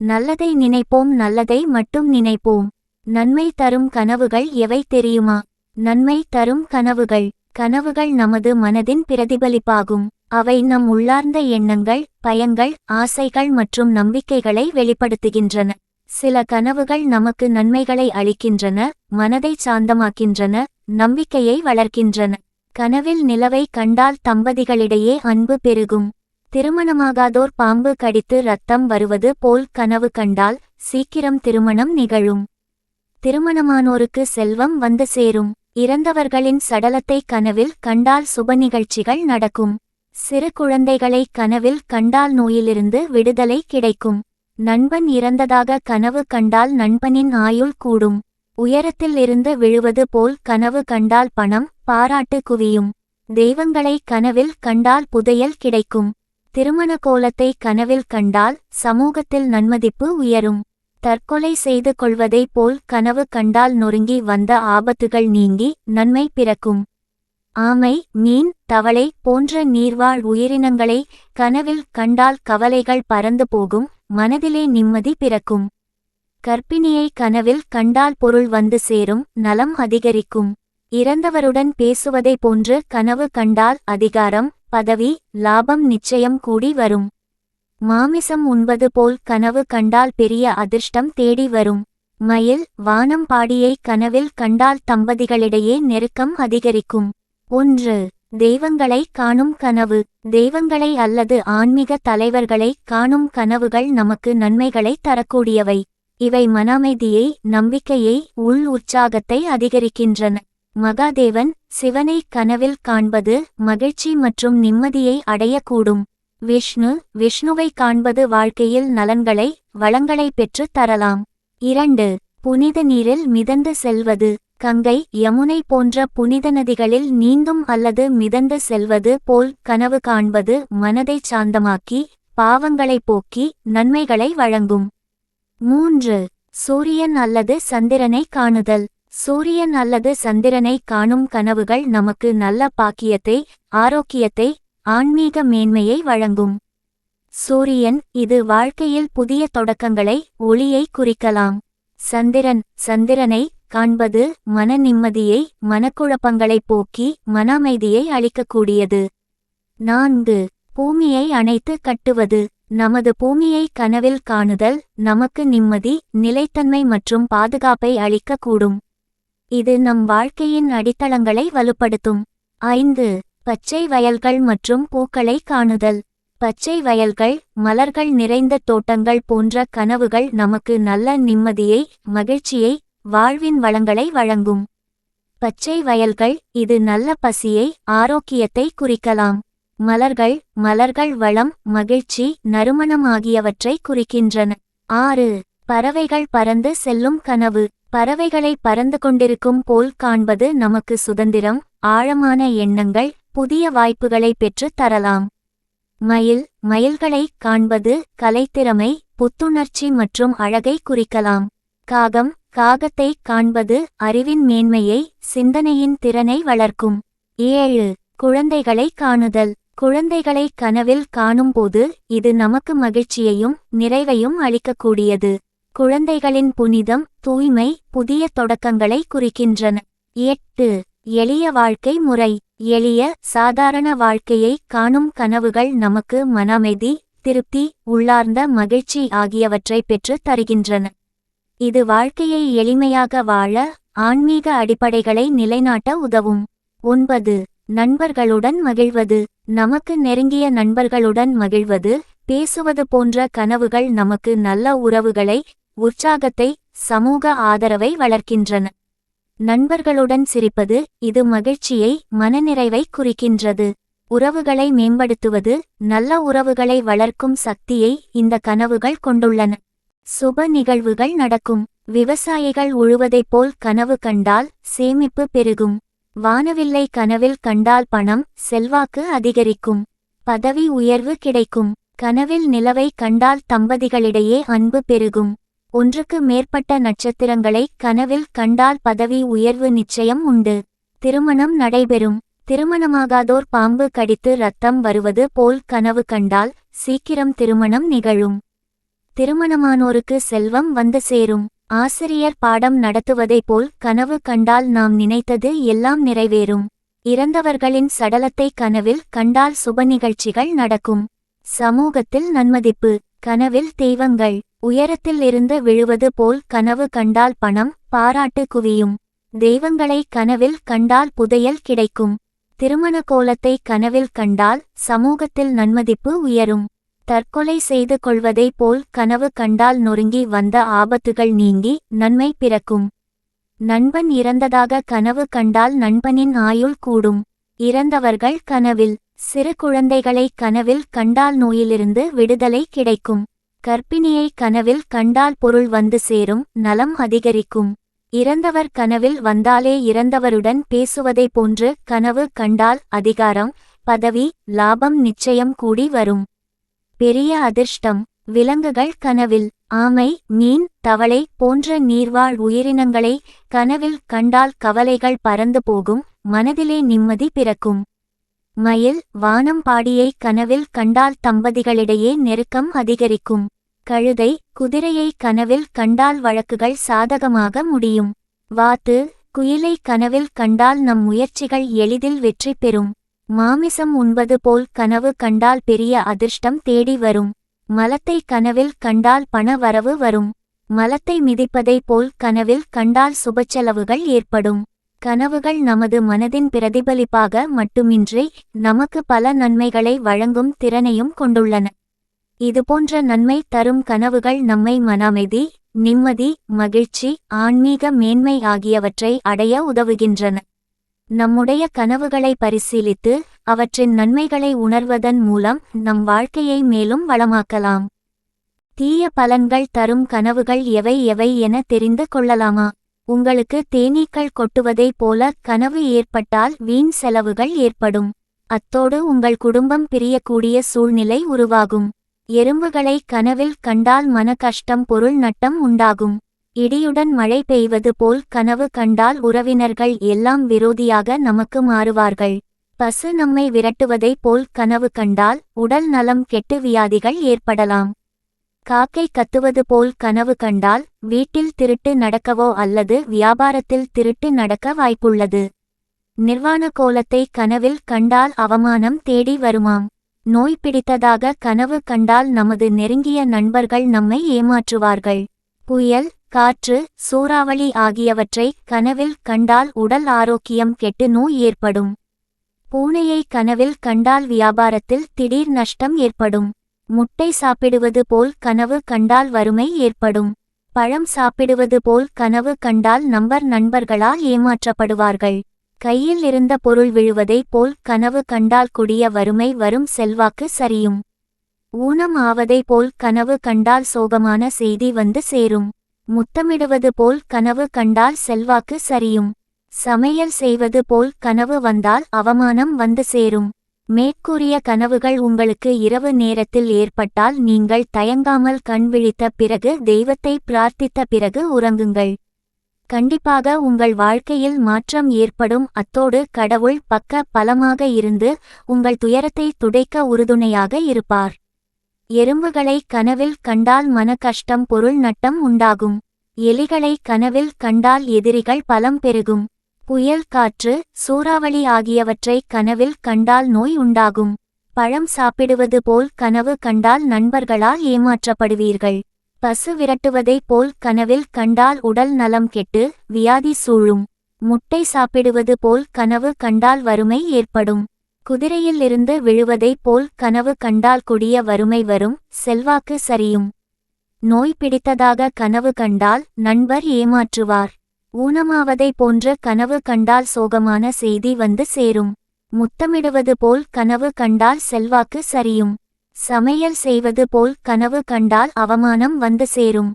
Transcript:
நல்லதை நினைப்போம் நல்லதை மட்டும் நினைப்போம். நன்மை தரும் கனவுகள் எவை தெரியுமா? நன்மை தரும் கனவுகள். கனவுகள் நமது மனதின் பிரதிபலிப்பாகும். அவை நம் உள்ளார்ந்த எண்ணங்கள் பயங்கள் ஆசைகள் மற்றும் நம்பிக்கைகளை வெளிப்படுத்துகின்றன. சில கனவுகள் நமக்கு நன்மைகளை அளிக்கின்றன மனதை சாந்தமாக்கின்றன நம்பிக்கையை வளர்க்கின்றன. கனவில் நிலவை கண்டால் தம்பதிகளிடையே அன்பு பெருகும். திருமணமாகாதோர் பாம்பு கடித்து ரத்தம் வருவது போல் கனவு கண்டால் சீக்கிரம் திருமணம் நிகழும். திருமணமானோருக்கு செல்வம் வந்து சேரும். இறந்தவர்களின் சடலத்தை கனவில் கண்டால் சுப நிகழ்ச்சிகள் நடக்கும். சிறு குழந்தைகளை கனவில் கண்டால் நோயிலிருந்து விடுதலை கிடைக்கும். நண்பன் இறந்ததாக கனவு கண்டால் நண்பனின் ஆயுள் கூடும். உயரத்தில் இருந்து விழுவது போல் கனவு கண்டால் பணம் பாராட்டு குவியும். தெய்வங்களை கனவில் கண்டால் புதையல் கிடைக்கும். திருமண கோலத்தை கனவில் கண்டால் சமூகத்தில் நன்மதிப்பு உயரும். தற்கொலை செய்து கொள்வதைப் போல் கனவு கண்டால் நொறுங்கி வந்த ஆபத்துகள் நீங்கி நன்மை பிறக்கும். ஆமை மீன் தவளை போன்ற நீர்வாழ் உயிரினங்களை கனவில் கண்டால் கவலைகள் பறந்து போகும் மனதிலே நிம்மதி பிறக்கும். கர்ப்பிணியை கனவில் கண்டால் பொருள் வந்து சேரும் நலம் அதிகரிக்கும். இறந்தவருடன் பேசுவதை போன்று கனவு கண்டால் அதிகாரம் பதவி லாபம் நிச்சயம் கூடி வரும். மாமிசம் உண்பது போல் கனவு கண்டால் பெரிய அதிர்ஷ்டம் தேடி வரும். மயில் வானம் பாடியை கனவில் கண்டால் தம்பதிகளிடையே நெருக்கம் அதிகரிக்கும். ஒன்று தெய்வங்களை காணும் கனவு. தெய்வங்களை அல்லது ஆன்மீக தலைவர்களை காணும் கனவுகள் நமக்கு நன்மைகளை தரக்கூடியவை. இவை மனமைதியை நம்பிக்கையை உள் உற்சாகத்தை அதிகரிக்கின்றன. மகாதேவன் சிவனை கனவில் காண்பது மகிழ்ச்சி மற்றும் நிம்மதியை அடையக்கூடும். விஷ்ணு விஷ்ணுவை காண்பது வாழ்க்கையில் நலன்களை வளங்களை பெற்று தரலாம். இரண்டு புனித நீரில் மிதந்து செல்வது. கங்கை யமுனை போன்ற புனித நதிகளில் நீந்தும் அல்லது மிதந்து செல்வது போல் கனவு காண்பது மனதை சாந்தமாக்கி பாவங்களை போக்கி நன்மைகளை வழங்கும். மூன்று சூரியன் அல்லது சந்திரனை காணுதல். சூரியன் அல்லது சந்திரனை காணும் கனவுகள் நமக்கு நல்ல பாக்கியத்தை ஆரோக்கியத்தை ஆன்மீக மேன்மையை வழங்கும். சூரியன் இது வாழ்க்கையில் புதிய தொடக்கங்களை ஒளியை குறிக்கலாம். சந்திரன் சந்திரனை காண்பது மன நிம்மதியை மனக்குழப்பங்களைப் போக்கி மன அமைதியை அளிக்கக்கூடியது. நான்கு பூமியை அணைத்து கட்டுவது. நமது பூமியை கனவில் காணுதல் நமக்கு நிம்மதி நிலைத்தன்மை மற்றும் பாதுகாப்பை அளிக்கக்கூடும். இது நம் வாழ்க்கையின் அடித்தளங்களை வலுப்படுத்தும். ஐந்து பச்சை வயல்கள் மற்றும் பூக்களை காணுதல். பச்சை வயல்கள் மலர்கள் நிறைந்த தோட்டங்கள் போன்ற கனவுகள் நமக்கு நல்ல நிம்மதியை மகிழ்ச்சியை வாழ்வின் வளங்களை வழங்கும். பச்சை வயல்கள் இது நல்ல பசியை ஆரோக்கியத்தை குறிக்கலாம். மலர்கள் மலர்கள் வளம் மகிழ்ச்சி நறுமணம் ஆகியவற்றை குறிக்கின்றன. ஆறு பறவைகள் பறந்து செல்லும் கனவு. பறவைகளை பறந்து கொண்டிருக்கும் போல் காண்பது நமக்கு சுதந்திரம் ஆழமான எண்ணங்கள் புதிய வாய்ப்புகளை பெற்றுத் தரலாம். மயில் மயில்களை காண்பது கலைத்திறமை புத்துணர்ச்சி மற்றும் அழகை குறிக்கலாம். காகம் காகத்தை காண்பது அறிவின் மேன்மையை சிந்தனையின் திறனை வளர்க்கும். ஏழு குழந்தைகளை காணுதல். குழந்தைகளை கனவில் காணும்போது இது நமக்கு மகிழ்ச்சியையும் நிறைவையும் அளிக்கக்கூடியது. குழந்தைகளின் புனிதம் தூய்மை புதிய தொடக்கங்களை குறிக்கின்றன. எட்டு. எளிய வாழ்க்கை முறை. எளிய சாதாரண வாழ்க்கையை காணும் கனவுகள் நமக்கு மனமைதி திருப்தி உள்ளார்ந்த மகிழ்ச்சி ஆகியவற்றை பெற்று தருகின்றன. இது வாழ்க்கையை எளிமையாக வாழ ஆன்மீக அடிப்படைகளை நிலைநாட்ட உதவும். ஒன்பது. நண்பர்களுடன் மகிழ்வது. நமக்கு நெருங்கிய நண்பர்களுடன் மகிழ்வது பேசுவது போன்ற கனவுகள் நமக்கு நல்ல உறவுகளை உற்சாகத்தை சமூக ஆதரவை வளர்க்கின்றன. நண்பர்களுடன் சிரிப்பது இது மகிழ்ச்சியை மனநிறைவை குறிக்கின்றது. உறவுகளை மேம்படுத்துவது நல்ல உறவுகளை வளர்க்கும் சக்தியை இந்த கனவுகள் கொண்டுள்ளன. சுப நிகழ்வுகள் நடக்கும். விவசாயிகள் உழுவதைப் போல் கனவு கண்டால் சேமிப்பு பெருகும். வானவில்லை கனவில் கண்டால் பணம் செல்வாக்கு அதிகரிக்கும். பதவி உயர்வு கிடைக்கும். கனவில் நிலவை கண்டால் தம்பதிகளிடையே அன்பு பெருகும். ஒன்றுக்கு மேற்பட்ட நட்சத்திரங்களை கனவில் கண்டால் பதவி உயர்வு நிச்சயம் உண்டு. திருமணம் நடைபெறும். திருமணமாகாதோர் பாம்பு கடித்து ரத்தம் வருவது போல் கனவு கண்டால் சீக்கிரம் திருமணம் நிகழும். திருமணமானோருக்கு செல்வம் வந்து சேரும். ஆசிரியர் பாடம் நடத்துவதைப் போல் கனவு கண்டால் நாம் நினைத்தது எல்லாம் நிறைவேறும். இறந்தவர்களின் சடலத்தை கனவில் கண்டால் சுப நிகழ்ச்சிகள் நடக்கும். சமூகத்தில் நன்மதிப்பு. கனவில் தெய்வங்கள். உயரத்தில் இருந்து விழுவது போல் கனவு கண்டால் பணம் பாராட்டு குவியும். தெய்வங்களை கனவில் கண்டால் புதையல் கிடைக்கும். திருமண கோலத்தை கனவில் கண்டால் சமூகத்தில் நன்மதிப்பு உயரும். தற்கொலை செய்து கொள்வதைப் போல் கனவு கண்டால் நொறுங்கி வந்த ஆபத்துகள் நீங்கி நன்மை பிறக்கும். நண்பன் இறந்ததாக கனவு கண்டால் நண்பனின் ஆயுள் கூடும். இறந்தவர்கள் கனவில் சிறு குழந்தைகளை கனவில் கண்டால் நோயிலிருந்து விடுதலை கிடைக்கும். கர்ப்பிணியை கனவில் கண்டால் பொருள் வந்து சேரும் நலம் அதிகரிக்கும். இறந்தவர் கனவில் வந்தாலே இறந்தவருடன் பேசுவதைப் போன்று கனவு கண்டால் அதிகாரம் பதவி லாபம் நிச்சயம் கூடி வரும். பெரிய அதிர்ஷ்டம் விலங்குகள் கனவில் ஆமை மீன் தவளை போன்ற நீர்வாழ் உயிரினங்களை கனவில் கண்டால் கவலைகள் பறந்து போகும் மனதிலே நிம்மதி பிறக்கும். மயில் வானம் பாடியை கனவில் கண்டால் தம்பதிகளிடையே நெருக்கம் அதிகரிக்கும். கழுதை குதிரையை கனவில் கண்டால் வழக்குகள் சாதகமாக முடியும். வாத்து குயிலை கனவில் கண்டால் நம் முயற்சிகள் எளிதில் வெற்றி பெறும். மாமிசம் உண்பது போல் கனவு கண்டால் பெரிய அதிர்ஷ்டம் தேடி வரும். மலத்தை கனவில் கண்டால் பண வரவு வரும். மலத்தை மிதிப்பதைப் போல் கனவில் கண்டால் சுபச்செலவுகள் ஏற்படும். கனவுகள் நமது மனதின் பிரதிபலிப்பாக மட்டுமின்றி நமக்கு பல நன்மைகளை வழங்கும் திறனையும் கொண்டுள்ளன. இதுபோன்ற நன்மை தரும் கனவுகள் நம்மை மனமைதி நிம்மதி மகிழ்ச்சி ஆன்மீக மேன்மை ஆகியவற்றை அடைய உதவுகின்றன. நம்முடைய கனவுகளை பரிசீலித்து அவற்றின் நன்மைகளை உணர்வதன் மூலம் நம் வாழ்க்கையை மேலும் வளமாக்கலாம். தீய பலன்கள் தரும் கனவுகள் எவை எவை என தெரிந்து கொள்ளலாமா? உங்களுக்கு தேனீக்கள் கொட்டுவதைப் போல கனவு ஏற்பட்டால் வீண் செலவுகள் ஏற்படும். அத்தோடு உங்கள் குடும்பம் பிரியக்கூடிய சூழ்நிலை உருவாகும். எறும்புகளை கனவில் கண்டால் மன கஷ்டம் பொருள் நட்டம் உண்டாகும். இடியுடன் மழை பெய்வது போல் கனவு கண்டால் உறவினர்கள் எல்லாம் விரோதியாக நமக்கு மாறுவார்கள். பசு நம்மை விரட்டுவதைப் போல் கனவு கண்டால் உடல் நலம் கெட்டு வியாதிகள் ஏற்படலாம். காக்கை கத்துவது போல் கனவு கண்டால் வீட்டில் திருட்டு நடக்கவோ அல்லது வியாபாரத்தில் திருட்டு நடக்க வாய்ப்புள்ளது. நிர்வாண கோலத்தை கனவில் கண்டால் அவமானம் தேடி வருமாம். நோய் பிடித்ததாக கனவு கண்டால் நமது நெருங்கிய நண்பர்கள் நம்மை ஏமாற்றுவார்கள். புயல் காற்று சூறாவளி ஆகியவற்றை கனவில் கண்டால் உடல் ஆரோக்கியம் கெட்டு நோய் ஏற்படும். பூனையை கனவில் கண்டால் வியாபாரத்தில் திடீர் நஷ்டம் ஏற்படும். முட்டை சாப்பிடுவது போல் கனவு கண்டால் வறுமை ஏற்படும். பழம் சாப்பிடுவது போல் கனவு கண்டால் நம்பர் நண்பர்களால் ஏமாற்றப்படுவார்கள். கையில் இருந்த பொருள் விழுவதைப் போல் கனவு கண்டால் குடிய வறுமை வரும் செல்வாக்கு சரியும். ஊனம் ஆவதைப் போல் கனவு கண்டால் சோகமான செய்தி வந்து சேரும். முத்தமிடுவது போல் கனவு கண்டால் செல்வாக்கு சரியும். சமையல் செய்வது போல் கனவு வந்தால் அவமானம் வந்து சேரும். மேற்கூறிய கனவுகள் உங்களுக்கு இரவு நேரத்தில் ஏற்பட்டால் நீங்கள் தயங்காமல் கண் விழித்த பிறகு தெய்வத்தை பிரார்த்தித்த பிறகு உறங்குங்கள். கண்டிப்பாக உங்கள் வாழ்க்கையில் மாற்றம் ஏற்படும். அத்தோடு கடவுள் பக்க பலமாக இருந்து உங்கள் துயரத்தை துடைக்க உறுதுணையாக இருப்பார். எறும்புகளை கனவில் கண்டால் மன கஷ்டம் பொருள் நட்டம் உண்டாகும். எலிகளை கனவில் கண்டால் எதிரிகள் பலம் பெருகும். புயல் காற்று சூறாவளி ஆகியவற்றை கனவில் கண்டால் நோய் உண்டாகும். பழம் சாப்பிடுவது போல் கனவு கண்டால் நண்பர்களால் ஏமாற்றப்படுவீர்கள். பசு விரட்டுவதைப் போல் கனவில் கண்டால் உடல் நலம் கெட்டு வியாதி சூழும். முட்டை சாப்பிடுவது போல் கனவு கண்டால் வறுமை ஏற்படும். குதிரையிலிருந்து விழுவதைப் போல் கனவு கண்டால் கொடிய வறுமை வரும் செல்வாக்கு சரியும். நோய் பிடித்ததாக கனவு கண்டால் நண்பர் ஏமாற்றுவார். ஊனமாவதைப் போன்ற கனவு கண்டால் சோகமான செய்தி வந்து சேரும். முத்தமிடுவது போல் கனவு கண்டால் செல்வாக்கு சரியும். சமையல் செய்வது போல் கனவு கண்டால் அவமானம் வந்து சேரும்.